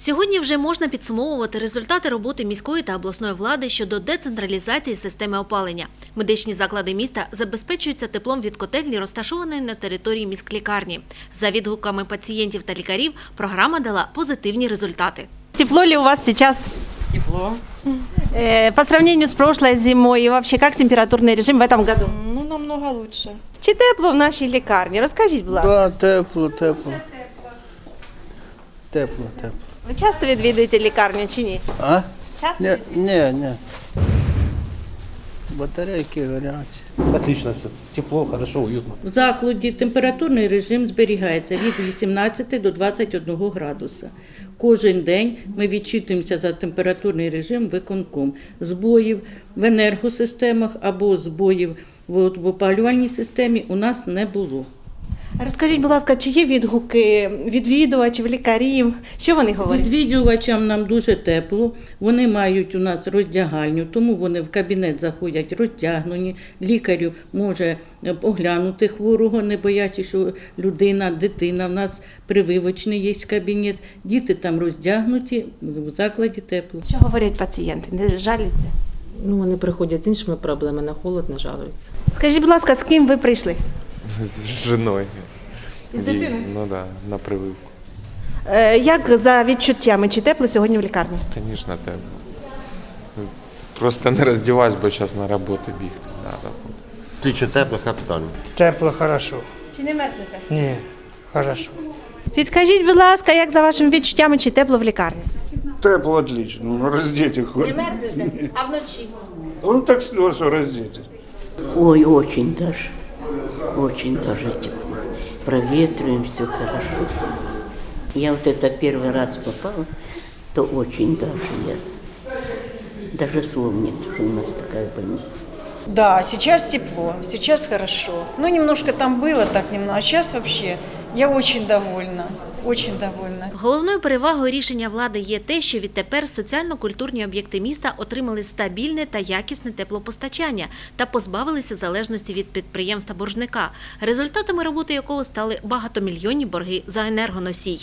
Сьогодні вже можна підсумовувати результати роботи міської та обласної влади щодо децентралізації системи опалення. Медичні заклади міста забезпечуються теплом від котельні, розташованої на території міськлікарні. За відгуками пацієнтів та лікарів, програма дала позитивні результати. Тепло ли у вас сейчас? Тепло. Э, по сравнению с прошлой зимой и вообще как температурный режим в этом году? Ну, намного лучше. Чи тепло в нашій лікарні? Розкажіть, будь ласка. Да, тепло, тепло. Тепло, тепло. Ви часто відвідуєте лікарню чи ні? А? Часто? Ні, ні, ні. Батарейки горять. Отлично все. Тепло, хорошо, уютно. В закладі температурний режим зберігається від 18 до 21 градуса. Кожен день ми відчитуємося за температурний режим виконком. Збоїв в енергосистемах або збоїв в в опалювальній системі у нас не було. Розкажіть, будь ласка, чи є відгуки відвідувачів, лікарів? Що вони говорять? Відвідувачам нам дуже тепло. Вони мають у нас роздягальню, тому вони в кабінет заходять роздягнені. Лікарю може е, оглянути хворого, не боячись, що людина, дитина. В нас прививочний є кабінет. Діти там роздягнуті, в закладі тепло. Що говорять пацієнти? Не жаліться? Ну, вони приходять з іншими проблемами, на холод не жалуються. Скажіть, будь ласка, з ким ви прийшли? З женою. З Їй- дитиною? Ну так, да, на прививку. Е, як за відчуттями? Чи тепло сьогодні в лікарні? Звісно, тепло. Просто не роздіваюсь, бо зараз на роботу бігти треба. Отлично, тепло, капітально. Тепло, хорошо. Чи не мерзнете? Ні, хорошо. Підкажіть, будь ласка, як за вашими відчуттями, чи тепло в лікарні? Тепло отлично, ну роздіти хоч. мерзнете? А вночі? Ну так що роздіти. Ой, очень даже, очень даже тепло. Проветриваем, все хорошо. Я вот это первый раз попала, то очень даже я, даже слов нет, что у нас такая больница. Да, сейчас тепло, сейчас хорошо. Ну, немножко там было так немного, а сейчас вообще я очень довольна, очень довольна. Головною перевагою рішення влади є те, що відтепер соціально-культурні об'єкти міста отримали стабільне та якісне теплопостачання та позбавилися залежності від підприємства боржника, результатами роботи якого стали багатомільйонні борги за енергоносій.